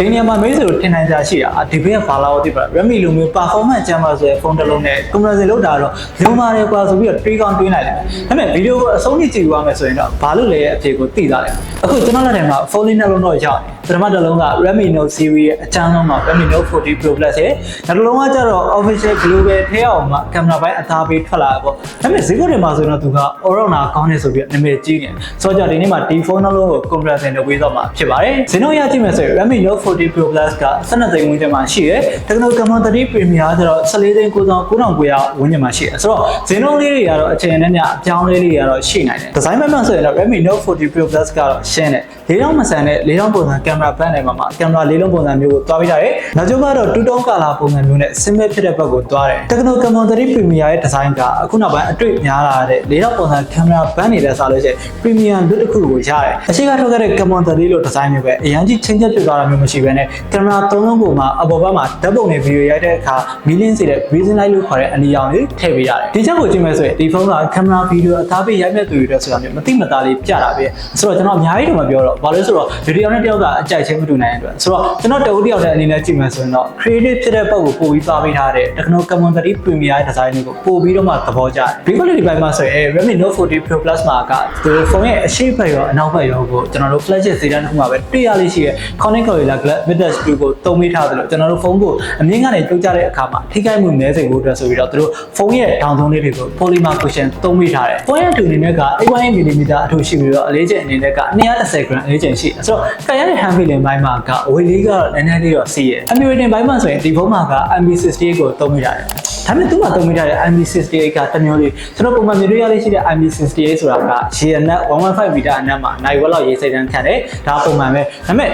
ဒီနေရာမှာမေးစလို့ထင်နိုင်ကြရှိတာဒီဘေးကဘာလာလို့ဒီပါ Redmi လိုမျိုး performance ကျမ်းပါဆိုတဲ့ဖုန်းတစ်လုံးနဲ့ comparison လုပ်တာတော့လုံပါတယ်ကွာဆိုပြီးတော့တွေးကောင်းတွေးနိုင်တယ်ဒါပေမဲ့ဗီဒီယိုကိုအဆုံးထိကြည့်ရမယ်ဆိုရင်တော့ဘာလို့လဲအဖြေကိုသိသားတယ်အခုကျွန်တော်လက်ထဲမှာဖုန်းလေးနှလုံးတော့ရောက်နေပထမတစ်လုံးက Redmi Note series ရဲ့အချမ်းဆုံးမှာ Redmi Note 40 Pro Plus ရဲ့နောက်တစ်လုံးကကျတော့ official global ထဲအောင်မှာကင်မရာပိုင်းအသားပေးထွက်လာတာပေါ့ဒါပေမဲ့ဈေးကွက်တွေမှာဆိုရင်တော့သူက Aurora ကောင်းနေဆိုပြီးနာမည်ကြီးနေတယ်ဆိုတော့ဒီနေ့မှာဒီဖုန်းနှလုံးကို comparison လုပ်ပေးတော့မှာဖြစ်ပါတယ်ဈေးနှုန်းရကြည့်မယ်ဆိုရင် Redmi Note 40 Pro Plus က12သိန်းဝန်းကျင်မှာရှိတယ် Techno Camon 30 Premier ကျတော့14သိန်း9900ဝန်းကျင်မှာရှိတယ်ဆိုတော့ဈေးနှုန်းလေးတွေကတော့အချိန်နဲ့ညအပြောင်းလေးတွေကတော့ရှိနိုင်တယ်ဒီဇိုင်းမှန်မှန်ဆိုရင်တော့ Redmi Note 40 Pro Plus ကတော့ရှင်းတယ်လေးတောင်မဆန်တဲ့လေးတောင်ပုံစံကင်မရာဘက်နဲ့မှာမှာကင်မရာလေးလုံးပုံစံမျိုးကိုတွားပေးထားတယ်နောက်ကျောကတော့တူတုံးကာလာပုံစံမျိုးနဲ့ဆင်းမဲဖြစ်တဲ့ဘက်ကိုတွားတယ် Techno Camon 30 Premier ရဲ့ဒီဇိုင်းကအခုနောက်ပိုင်းအတွေ့များလာတဲ့လေးတောင်ပုံစံကင်မရာဘက်နေတဲ့စားလို့ရှိရင် Premium look တစ်ခုကိုရတယ်အရှိကထုတ်ခဲ့တဲ့ Camon 30လို့ဒီဇိုင်းမျိုးပဲအရင်ကြီးချင်းချက်ဖြစ်သွားတာမျိုးမရှိဘဲနဲ့ကင်မရာသုံးလုံးပုံမှာအပေါ်ဘက်မှာဓာတ်ပုံနဲ့ဗီဒီယိုရိုက်တဲ့အခါမီလင်းစီတဲ့ Vision Light လို့ခေါ်တဲ့အနီရောင်လေးထည့်ပေးရတယ်ဒီချက်ကိုကြည့်မယ်ဆိုရင်ဒီဖုန်းကကင်မရာဗီဒီယိုအသားပေးရိုက်မဲ့သူတွေအတွက်ဆိုတာမျိုးမသိမသားလေးပြတာပဲဆိုတော့ကျွန်တော်အများကြီးတော့မပြောတော့ဘာလို့လဲဆိုတော့ဗီဒီယိုနဲ့တယောက်ကအကြိုက်ချင်းမတူနိုင်တဲ့အတွက်ဆိုတော့ကျွန်တော်တဦးတယောက်တည်းအနေနဲ့ကြည့်မယ်ဆိုရင်တော့ creative ဖြစ်တဲ့ပုံကိုပို့ပြီးသွားပေးထားတဲ့ Techno Camon 30 Premier design ကိုပို့ပြီးတော့မှသဘောကျတယ်ဒီ quality ဘက်မှာဆိုရင် Redmi Note 40 Pro Plus မှာကသူဖုန်းရဲ့အရှိတ်ဘက်ရောအနောက်ဘက်ရောကိုကျွန်တော်တို့ flagship ဈေးတန်းတစ်ခုမှာပဲတွေ့ရလေးရှိရဲ့ Connect Gorilla Glass Vintage 2ကိုသုံးပေးထားတယ်လို့ကျွန်တော်တို့ဖုန်းကိုအမြင့်ကနေပြုတ်ကြတဲ့အခါမှာထိခိုက်မှုနည်းစေဖို့အတွက်ဆိုပြီးတော့သူတို့ဖုန်းရဲ့ထောင်ဆုံးလေးတွေကို polymer cushion သုံးပေးထားတယ်။ဖုန်းရဲ့တူအနေနဲ့က8.1 mm အထူရှိပြီးတော့အလေးချိန်အနေနဲ့က210 gram အလေးချိန်ရှိတယ်။ဆိုတော့ကရတဲ့ hand feeling ဘိုင်းမှာကအဝေးလေးကတော့နည်းနည်းလေးတော့စီးရဲ့။ Amirating ဘိုင်းမှာဆိုရင်ဒီဖုန်းမှာက MB68 ကိုသုံးပေးထားတယ်။ဒါပေမဲ့သူ့မှာသုံးပေးထားတဲ့ MB68 ကတစ်မျိုးလေးကျွန်တော်ပုံမှန်မြင်တွေ့ရလေးရှိတဲ့ MB68 ဆိုတာကရေအနက်115မီတာအနက်မှာနိုင်ဝက်လောက်ရေစိတ်တန်းခံတယ်။ဒါပုံမှန်ပဲ။ဒါပေမဲ့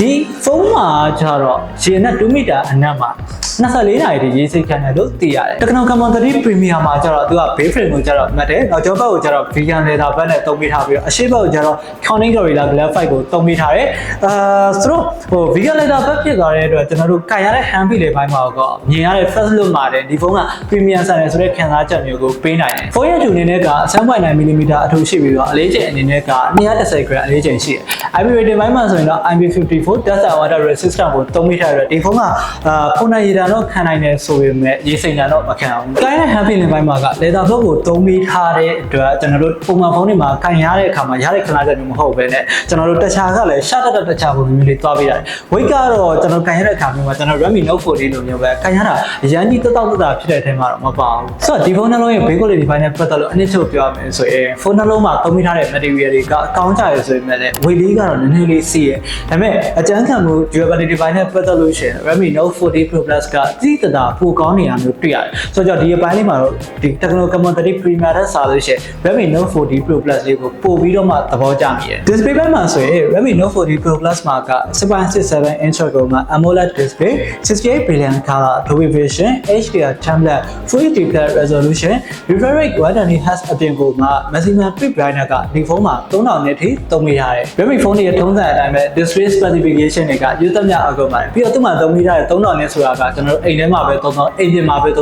ဒီဖုန်းမှာကျတော့ရေနဲ့2မီတာအနက်မှာ24နာရီထိရေးစိတ်ခံတယ်လို့သိရတယ်။ Techno Camon 30 Premier မှာကျတော့သူက base frame ကိုကျတော့မှတ်တယ်။နောက်ကျောဘက်ကိုကျတော့ vegan leather ဘက်နဲ့သုံးပေးထားပြီးတော့အရှိဘက်ကိုကျတော့ Corning Gorilla Glass 5ကိုသုံးပေးထားတယ်။အာဆိုတော့ဟို vegan leather ဘက်ဖြစ်သွားတဲ့အတွက်ကျွန်တော်တို့ကန်ရတဲ့ hand feel လေးပိုင်းမှာတော့မြင်ရတဲ့ first look မှာတဲ့ဒီဖုန်းက premium ဆန်တယ်ဆိုတဲ့ခံစားချက်မျိုးကိုပေးနိုင်တယ်။ဖုန်းရဲ့တူအနေနဲ့က7.9 mm အထူရှိပြီးတော့အလေးချိန်အနေနဲ့က210 gram အလေးချိန်ရှိတယ်။ IP rating ပိုင်းမှာဆိုရင်တော့ IP54 dust and water resistant ကိုသုံးပေးထားတဲ့ဒီဖုန်းကအာဖုန်းနဲ့ရေတံတော့ခံနိုင်တယ်ဆိုပေမဲ့ရေစိမ်တံတော့မခံအောင်။ကိုင်းတဲ့ hand feel ပိုင်းမှာက leather ဘက်ကိုသုံးပေးထားတဲ့အတွက်ကျွန်တော်တို့ပုံမှန်ဖုန်းတွေမှာကန်ရတဲ့အခါမှာရတဲ့ခဏချက်မျိုးမဟုတ်ဘဲနဲ့ကျွန်တော်တို့တခြားကလည်းရှာတက်တက်တခြားပုံမျိုးလေးသွားပေးရတယ်။ weight ကတော့ကျွန်တော်ကန်ရတဲ့အခါမျိုးမှာကျွန်တော် Redmi Note 40လိုမျိုးပဲကန်ရတာအရင်ကြီးတက်တောက်တက်တာဖြစ်တဲ့အထက်မှာတော့မပါဘူး။ဆိုတော့ဒီဖုန်းနှလုံးရဲ့ build quality ဘိုင်းနဲ့ပတ်သက်လို့အနည်းချုပ်ပြောရမယ်ဆိုရင်ဖုန်းနှလုံးမှာသုံးပေးထားတဲ့ material တွေကအကောင်းကြရဆိုပေမဲ့လည်း weight လေးကတော့နည်းနည်းလေးစီးရဲ။ဒါပေမဲ့အကျန်းခံမှု durability ဘိုင်းနဲ့ပတ်သက်လို့ရှိရင် Redmi Note 40 Pro Plus ကတိတတာပိုကောင်းနေတာမျိုးတွေ့ရတယ်။ဆိုတော့ဒီအပိုင်းလေးမှာတော့ဒီ Techno Camon 30 Premier ထက်စာလို့ရှိရင် Redmi Note 40 Pro Plus လေးကိုပို့ပြီးတော့မှသဘောကျမိတယ်။ display ဘက်မှာဆိုရင် Redmi Note 40 Pro Plus မှာက6.67 inch ကိုမှာ AMOLED display 68 billion color Dolby Vision HDR tablet Full HD Plus resolution refresh rate 120 Hz အပြင်ကိုမှာ maximum peak brightness ကဒီဖုန်းမှာ3000နစ်ထိသုံးမိထားတယ်။ Redmi ဖုန်းတွေရဲ့ထုံးစံအတိုင်းပဲ display specification တွေကယူသက်မြအကုန်ပါတယ်။ပြီးတော့သူ့မှာသုံးမိထားတဲ့3000နစ်ဆိုတာကကျွန်တော်တို့အိမ်ထဲမှာပဲ3000အိမ်ပြင်မှာပဲ3000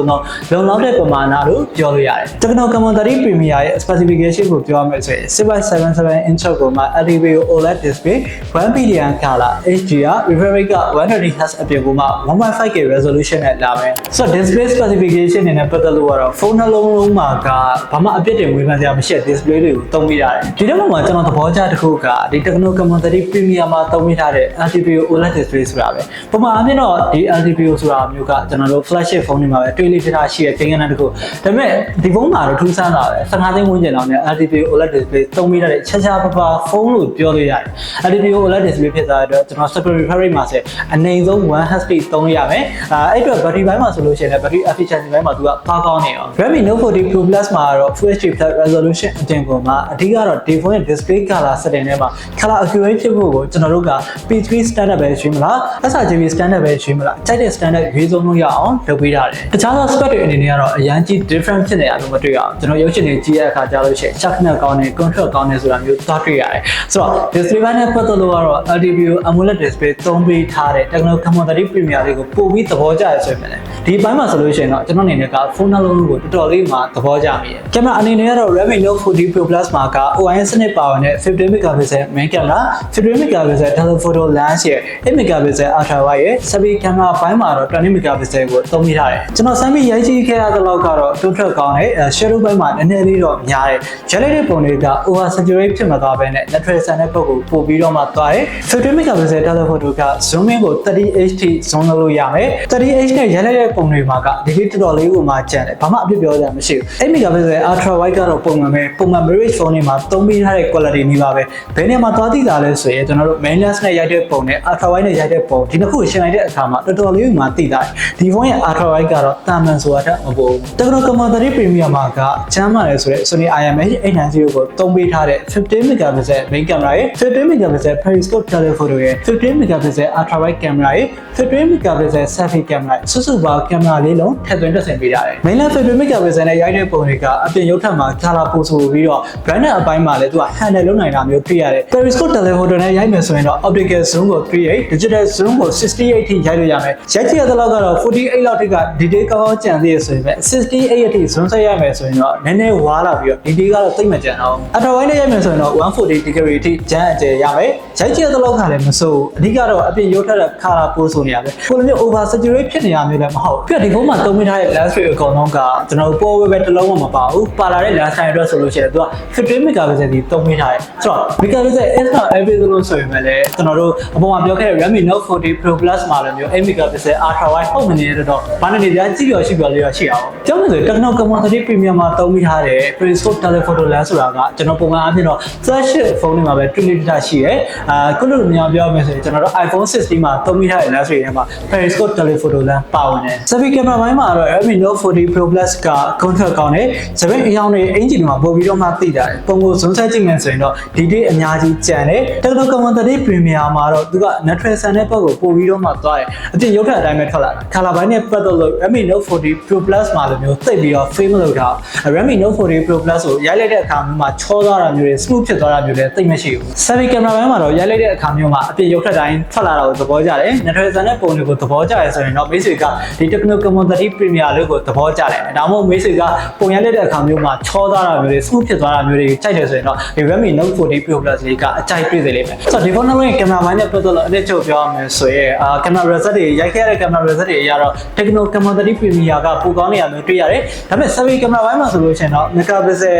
လုံလောက်တဲ့ပမာဏလို့ပြောလို့ရတယ်။ Techno Camon 30 Premier ရဲ့ specification ကိုပြောရမယ်ဆိုရင်6.77 inch ကိုမှာ LTPO OLED display 1 billion color HDR refresh rate က 120 Hz အပြင်ကိုမှာ 1.5K resolution နဲ့လာမယ်။ဆိုတော့ display specification နဲ့ပတ်သက်လို့ကတော့ဖုန်းနှလုံးလုံးမှာကဘာမှအပြစ်တင်ဝေဖန်စရာမရှိတဲ့ display တွေကိုသုံးမိရတယ်။ဒီတော့မှကျွန်တော်သဘောကျတစ်ခုကဒီ Techno Camon 30 Premier မှာသုံးမိထားတဲ့ LTPO OLED display ဆိုတာပဲ။ပုံမှန်အပြင်တော့ဒီ LTPO ဆိုတာမျိုးကကျွန်တော်တို့ flagship ဖုန်းတွေမှာပဲတွေ့လိဖြစ်တာရှိတဲ့ကိန်းဂဏန်းတစ်ခု။ဒါပေမဲ့ဒီဖုန်းမှာတော့ထူးဆန်းတာပဲ15သိန်းဝန်းကျင်လောက်နဲ့ LTPO OLED display သုံးမိထားတဲ့ချက်ချာပပဖုန်းလို့ပြောလို့ရတယ်။ LTPO OLED display ဖြစ်သွားတဲ့အတွက်ကျွန်တော် super refresh rate မှာဆိုအနေဆုံး1 Hz သုံးရမယ်။အဲအဲ့အတွက် battery ဘိုင်းမှာဆိုလို့ရှိရင်လည်း battery efficiency ဘိုင်းမှာသူကပါကောင်းနေရော Redmi Note 40 Pro Plus မှာတော့ Full HD Plus resolution အတင်ပုံမှာအဓိကတော့ဒီဖုန်းရဲ့ display color setting ထဲမှာ color accurate ဖြစ်ဖို့ကိုကျွန်တော်တို့က P3 standard ပဲရွေးမလား sRGB standard ပဲရွေးမလားကြိုက်တဲ့ standard ရွေးဆုံးလို့ရအောင်လုပ်ပေးထားတယ်တခြားသော spec တွေအနေနဲ့ကတော့အရန်ကြီး different ဖြစ်နေတာလို့မတွေ့ရအောင်ကျွန်တော်ရုပ်ရှင်တွေကြည့်ရတဲ့အခါကြားလို့ရှိရင် sharp နဲ့ကောင်းတယ် control ကောင်းတယ်ဆိုတာမျိုးသွားတွေ့ရတယ်ဆိုတော့ display ဘက်နဲ့ပတ်သက်လို့ကတော့ LTPO AMOLED display သုံးပေးထားတဲ့ Techno Camon 30 Premier လေးကိုပို့ပြီးသဘောကျရဆိုရင်လည်းဒီဘက်မှာဆိုလို့ရှိရင်တော့ကျွန်တော်အနေနဲ့ကဖုန်းနှလုံးကိုတော်တော်လေးမှသဘောကျမိတယ်ကင်မရာအနေနဲ့ကတော့ Redmi Note 40 Pro Plus မှာက OIS စနစ်ပါဝင်တဲ့15 megapixel main camera 15 megapixel telephoto lens ရဲ့8 megapixel ultra wide ရဲ့ selfie camera ဘိုင်းမှာတော့20 megapixel ကိုသုံးမိထားတယ်ကျွန်တော်စမ်းပြီးရိုက်ကြည့်ခဲ့ရတဲ့လောက်ကတော့တွန်းထွက်ကောင်းတဲ့ shadow ဘိုင်းမှာနည်းနည်းလေးတော့များတယ် jelly တဲ့ပုံတွေက over saturate ဖြစ်မှာသွားပဲနဲ့ natural sun တဲ့ပုံကိုပို့ပြီးတော့မှသွားတယ်15 megapixel telephoto က zoom in ကို 30h ထိ zoom လုပ်လို့ရမယ် 30h နဲ့ရိုက်လိုက်တဲ့ပုံတွေမှာကဒီလေးတော်တော်လေးကိုမှကျန်တယ်ဘာမှအပြစ်ပြောစရာမရှိဘူး8 megapixel ultra wide ကတော့ပုံမှန်ပဲပုံမှန် mirrorless phone တွေမှာသုံးပေးထားတဲ့ quality နည်းပါပဲဘယ်နေရာမှာသွားသိတာလဲဆိုရင်ကျွန်တော်တို့ main lens နဲ့ရိုက်တဲ့ပုံနဲ့ ultra wide နဲ့ရိုက်တဲ့ပုံဒီနှစ်ခုရှင်းလိုက်တဲ့အခါမှာတော်တော်လေးမှသိတာဒီ phone ရဲ့ ultra wide ကတော့တာမန်ဆိုတာတက်မပေါ်ဘူး Techno Camon 30 Premium မှာကချမ်းပါတယ်ဆိုတဲ့ Sony IMX 890ကိုသုံးပေးထားတဲ့15 megapixel main camera ရဲ့15 megapixel periscope telephoto ရဲ့15 megapixel ultra wide camera ရဲ့15 megapixel selfie camera ရဲ့စုစုပေါင်း camera လေးလုံးထည့်သွင်းတက်ဆင်ပေးထားတယ် main lens 15 megapixel နဲ့ရိုက်တဲ့ပုံတွေကအပြင်ရုပ်ထက်မှာ color ပိုဆိုပြီးတော့ brand အပိုင်းမှာလည်းသူက handle လုပ်နိုင်တာမျိုးတွေ့ရတယ် periscope telephoto နဲ့ရိုက်မယ်ဆိုရင်တော့ optical zoom ကို38 digital zoom ကို68ထိရိုက်လို့ရမယ်ရိုက်ကြည့်ရတဲ့လောက်ကတော့48လောက်ထိက detail ကောင်းကောင်းကြံသေးရဆိုရင်ပဲ68အထိ zoom ဆက်ရမယ်ဆိုရင်တော့နည်းနည်းဝါလာပြီးတော့ detail ကတော့သိမ့်မကြံတော့အတော်ဝိုင်းနဲ့ရိုက်မယ်ဆိုရင်တော့140 degree ထိကျန်းအကျယ်ရမယ်ရိုက်ကြည့်ရတဲ့လောက်ကလည်းမစိုးအဓိကတော့အပြင်ရုပ်ထက်တဲ့ color ပိုဆိုနေရပဲကိုလိုမျိုး over saturate ဖြစ်နေရမျိုးလည်းမဟုတ်ပြီးတော့ဒီဖုန်းမှာသုံးမိထားတဲ့ lens ray အကောင်လုံးကကျွန်တော်ပေါ်ဝဲပဲတစ်လုံးမှမပါဘူးပါလာတဲ့ lens time အတွက်ဆိုလို့ရှိရင်သူက15 megapixel ဒီသုံးမိထားတယ်ဆိုတော့ megapixel S က average လို့ဆိုရင်လည်းကျွန်တော်တို့အပေါ်မှာပြောခဲ့တဲ့ Redmi Note 40 Pro Plus မှာလည်းမျိုး 8 megapixel ultra wide ပုံမနေတဲ့တော့ဘာနဲ့နေကြကြည့်ရရှိပြလေးရရှိအောင်ကြောက်လို့ဆို Techno Camon 30 Premium မှာသုံးမိထားတဲ့ periscope telephoto lens ဆိုတာကကျွန်တော်ပုံမှန်အဖြစ်တော့ flagship ဖုန်းတွေမှာပဲတွေ့လို့တာရှိတယ်အာခုလိုမျိုးပြောမယ်ဆိုရင်ကျွန်တော်တို့ iPhone 16မှာသုံးမိထားတဲ့ lens တွေထဲမှာ periscope telephoto lens ပါဝင်တယ် selfie camera ဘိုင်းမှာတော့ Redmi Note 40 Pro Plus က contrast ကောင်းတယ်။စပင်းအယောင်တွေအင်ဂျင်တွေမှာပို့ပြီးတော့မှသိတာတယ်။ပုံကိုဇွန်းဆက်ကြည့်မယ်ဆိုရင်တော့ဒီဒီအများကြီးကြံတယ်။ Techno Camon 30 Premium မှာတော့သူက natural sun နဲ့ပုံကိုပို့ပြီးတော့မှသွားတယ်။အပြင်ရုပ်ထက်အတိုင်းပဲထွက်လာတာ။ color ဘိုင်းနဲ့ပတ်သက်လို့ Redmi Note 40 Pro Plus မှာလိုမျိုးသိပ်ပြီးတော့ frame မလုပ်တာ။ Redmi Note 40 Pro Plus ကိုရိုက်လိုက်တဲ့အခါမျိုးမှာချောသွားတာမျိုးတွေ smooth ဖြစ်သွားတာမျိုးတွေသိပ်မရှိဘူး။ selfie camera ဘိုင်းမှာတော့ရိုက်လိုက်တဲ့အခါမျိုးမှာအပြင်ရုပ်ထက်တိုင်းထွက်လာတာကိုသဘောကျတယ်။ natural sun နဲ့ပုံတွေကိုသဘောကျရဆိုရင်တော့မိတ်ဆွေကဒီ Techno Camon 30 Premium လို့ကိုသဘောကျတယ်။ဒါမှမဟုတ်မိတ်ဆွေကပုံရိုက်လိုက်တဲ့အခါမျိုးမှာချောသွားတာမျိုးတွေ smooth ဖြစ်သွားတာမျိုးတွေကြိုက်တယ်ဆိုရင်တော့ဒီ Redmi Note 40 Pro Plus လေးကအကြိုက်တွေ့စေလိမ့်မယ်။ဆိုတော့ဒီဖုန်းရဲ့ကင်မရာဘိုင်းနဲ့ပတ်သက်လို့အနည်းချုပ်ပြောရမယ်ဆိုရင်အာကင်မရာ result တွေရိုက်ခဲ့ရတဲ့ကင်မရာ result တွေအရတော့ Techno Camon 30 Premium ကပိုကောင်းနေရမျိုးတွေ့ရတယ်။ဒါပေမဲ့ selfie ကင်မရာဘိုင်းမှာဆိုလို့ရှိရင်တော့ megapixel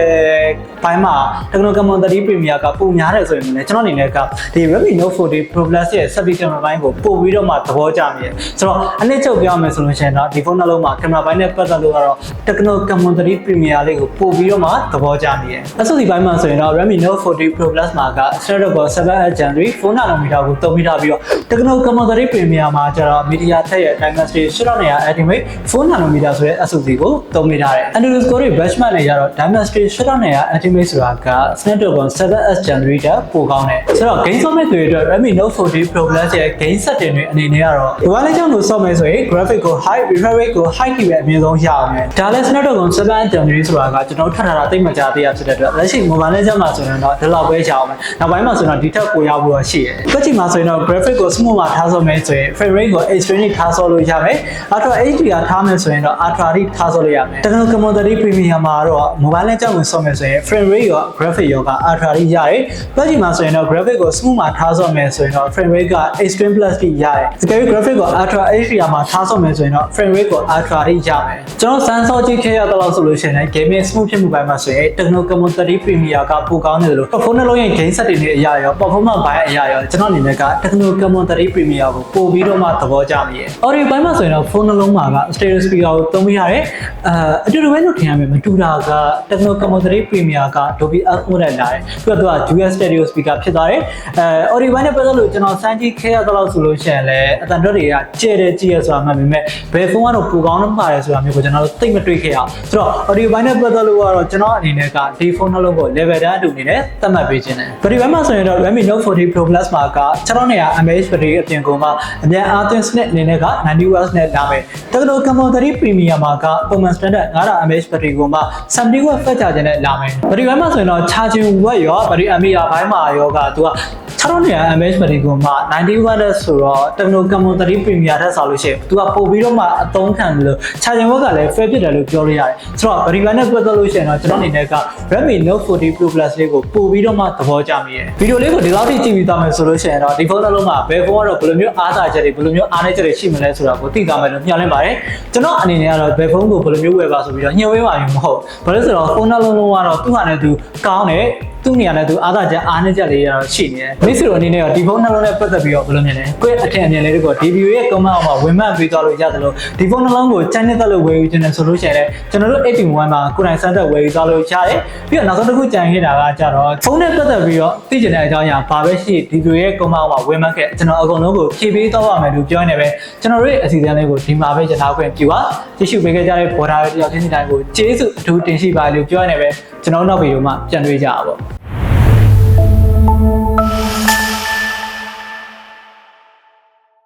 ဘိုင်းမှာ Techno Camon 30 Premium ကပိုများတယ်ဆိုရင်လည်းကျွန်တော်အနေနဲ့ကဒီ Redmi Note 40 Pro Plus ရဲ့ selfie ကင်မရာဘိုင်းကိုပို့ပြီးတော့မှသဘောကျမိတယ်။ဆိုတော့အနည်းချုပ်ပြောရမယ်ဆိုလို့ရှိရင်တော့ဒီဖုန်းနှလုံးမှာကင်မရာဘိုင်းနဲ့ပတ်သက်လို့ကတော့ Techno Camon 30 Premium လေးကိုပို့ပြီးတော့မှသဘောကျမိတယ်။အဆုဒီဘိုင်းမှာဆိုရင်တော့ Redmi Note 40 Pro Plus မှာက Snapdragon 7 Gen 3 4 nanometer ကိုသုံးမိထားပြီးတော့ Techno Camon 30 Premium မှာကျတော့ MediaTek ရဲ့ Dimensity 8900 Ultimate 4 nanometer ဆိုတဲ့ SoC ကိုသုံးမိထားတယ်။ Android Score တွေ benchmark နဲ့ရတော့ Dimensity 8900 Ultimate ဆိုတာက Snapdragon 7 Gen 3တက်ပိုကောင်းတယ်။ဆိုတော့ game software တွေအတွက် Redmi Note 40 Pro Plus ရဲ့ game setting တွေအနေနဲ့ကတော့ဒီဝါလေးကြောင့်လို့ဆော့မယ်ဆိုရင် graphic ကို high refresh rate ကို high ကြီးပဲအမြင့်ဆုံးရအောင်မယ်။ဒါလည်း Snapdragon 7 Gen 3ဆိုတာကကျွန်တော်ထပ်ထားတာသိမကြသေးရဖြစ်တဲ့အတွက်လက်ရှိ mobile legend မှာဆိုရင်တော့ဒီလောက်ပဲရအောင်မယ်။နောက်ပိုင်းမှာဆိုရင်တော့ဒီထက်ပိုရဖို့တော့ရှိတယ်။ကွက်ချီမှာဆိုရင်တော့ graphic ကို smooth မှာထားဆော့မယ်ဆိုရင် frame rate ကို extreme ထားဆော့လို့ရမယ်။ Ultra HD ကထားမယ်ဆိုရင်တော့ Ultra HD ထားဆော့လို့ရမယ်။ Techno Camon 30 Premium မှာတော့ mobile legend ကိုဆော့မယ်ဆိုရင် frame rate ရော graphic ရောက Ultra HD ရတယ်။ကွက်ချီမှာဆိုရင်တော့ graphic ကို smooth မှာထားဆော့မယ်ဆိုရင်တော့ frame rate က extreme plus ထိရတယ်။တကယ်လို့ graphic ကို Ultra HD မှာထားဆော့မယ်ဆိုရင်တော့ frame rate ကို Ultra HD ရမယ်။ကျွန်တော်စမ်းဆော့ကြည့်ခဲ့ရတော့ဆိုလို့ရှိရင် gaming smooth ဖြစ်မှုပိုင်းမှာဆိုရင် Techno Camon 30 Premium ကပိုကောင်းနေတယ်လို့ဖုန်းနှလုံးရဲ့ game set တွေနဲ့အရာရော performance ဘိုင်းအရာရောကျွန်တော်အနေနဲ့က Techno Camon 30 Premium ကိုပို့ပြီးတော့မှသဘောကျမိရဲ့ audio ဘိုင်းမှာဆိုရင်တော့ဖုန်းနှလုံးမှာက stereo speaker ကိုသုံးပြရတယ်အဲအတူတူပဲလို့ထင်ရမယ်မတူတာက Techno Camon 30 Premium က Dolby Atmos နဲ့လာတယ်ပြီးတော့သူက US stereo speaker ဖြစ်သွားတယ်အဲ audio ဘိုင်းနဲ့ပတ်သက်လို့ကျွန်တော်စမ်းကြည့်ခဲ့ရတော့ဆိုလို့ရှိရင်လည်းအတန်တော့တွေကကျဲတယ်ကြည့်ရဆိုတာမှန်ပေမဲ့ဘယ်ဖုန်းကတော့ပိုကောင်းလို့ပါတယ်ဆိုတာမျိုးကိုကျွန်တော်တို့သိမတွေ့ခဲ့ရအောင်ဆိုတော့ audio ဘိုင်းနဲ့ပတ်သက်လို့ကတော့ကျွန်တော်အနေနဲ့ကဒီဖုန်းနှလုံးကို level တန်းအတူအနေနဲ့သတ်မှတ်ပေးခြင်းတယ် battery ဘက်မှာဆိုရင်တော့ Redmi Note 40 Pro Plus မှာက600 mAh battery အပြင်ကုန်မှာအမြန်အားသွင်းစနစ်အနေနဲ့က 90 watts နဲ့လာမယ်တက္ကသိုလ် Camon 3 Premium မှာကပုံမှန် standard 900 mAh ဘက်ထရီကိုမှ70 watt fast charger နဲ့လာမယ်ဘက်ထရီဘိုင်းမှာဆိုရင်တော့ charging watt ရောဘက်ထရီ ampere ဘိုင်းမှာရောကသူက 600 mAh ဘက်ထရီကိုမှ90 watt နဲ့ဆိုတော့တက္ကသိုလ် Camon 3 Premium ထက်ဆောင်လို့ရှိရင်သူကပို့ပြီးတော့မှအသုံးခံတယ်လို့ charging watt ကလည်း fair ဖြစ်တယ်လို့ပြောလို့ရတယ်ဆိုတော့ဘက်ထရီဘိုင်းနဲ့ပတ်သက်လို့ရှိရင်တော့ကျွန်တော်အနေနဲ့က Redmi Note 40 Pro Plus လေးကိုပို့ပြီးတော့မှသဘောကျမိတယ်ဗီဒီယိုလေးကိုဒီလောက်ထိကြည့်ပြီးသားမယ်ဆိုလို့ရှိရင်တော့ဒီဖုန်းတစ်လုံးမှာဘယ်ဖုန်းကတော့ဘယ်လိုမျိုးအားသာချက်တွေဘယ်လိုမျိုးအားနည်းချက်တွေရှိမလဲဆိုတာကိုသိသွားမယ်လို့မျှော်လင့်ပါတယ်ကျွန်တော်အနေနဲ့ကတော့ဘယ်ဖုန်းကိုဘယ်လိုမျိုးဝယ်ပါဆိုပြီးတော့ညှို့ဝဲပါရင်မဟုတ်ဘာလို့လဲဆိုတော့ဖုန်းတစ်လုံးလုံးကတော့သူ့ဟာနဲ့သူကောင်းတယ်သူ့နေရာနဲ့သူအားသာချက်အားနည်းချက်လေးရတော့ရှိနေတယ်မိတ်ဆွေတို့အနေနဲ့ကဒီဖုန်းနှလုံးနဲ့ပတ်သက်ပြီးတော့ဘယ်လိုမြင်လဲကိုယ့်အထင်အမြင်လေးတွေကိုဒီဗီဒီယိုရဲ့ comment အောက်မှာဝင်မှတ်ပေးသွားလို့ရတယ်လို့ဒီဖုန်းနှလုံးကိုချမ်းနဲ့တက်လို့ဝယ်ယူခြင်းနဲ့ဆိုလို့ရှိရင်လည်းကျွန်တော်တို့ 81 မှာကိုယ်တိုင်စမ်းသက်ဝယ်ယူသွားလို့ရတယ်ပြီးတော့နောက်ဆုံးတစ်ခုကြံခဲ့တာကကြတော့ဖုန်းနဲ့ပတ်သက်ပြီးတော့သိကျင်တဲ့အကြောင်းအရာဘာပဲရှိဒီဗီဒီယိုရဲ့ comment အောက်မှာဝင်မှတ်ခဲ့ကျွန်တော်အကုန်လုံးကိုဖြည့်ပေးသွားပါမယ်လို့ပြောနေပဲကျွန်တော်တို့ရဲ့အစီအစဉ်လေးကိုဒီမှာပဲကျွန်တော်ခွင့်ပြုပါကြည့်ရှုပေးခဲ့ကြတဲ့ဘော်ဒါတွေတယောက်ချင်းစီတိုင်းကိုကျေးဇူးအထူးတင်ရှိပါလို့ပြောနေပဲကျွန်တော်နောက်ဗီဒီယိုမှာပြန်တွေ့ကြပါပေါ့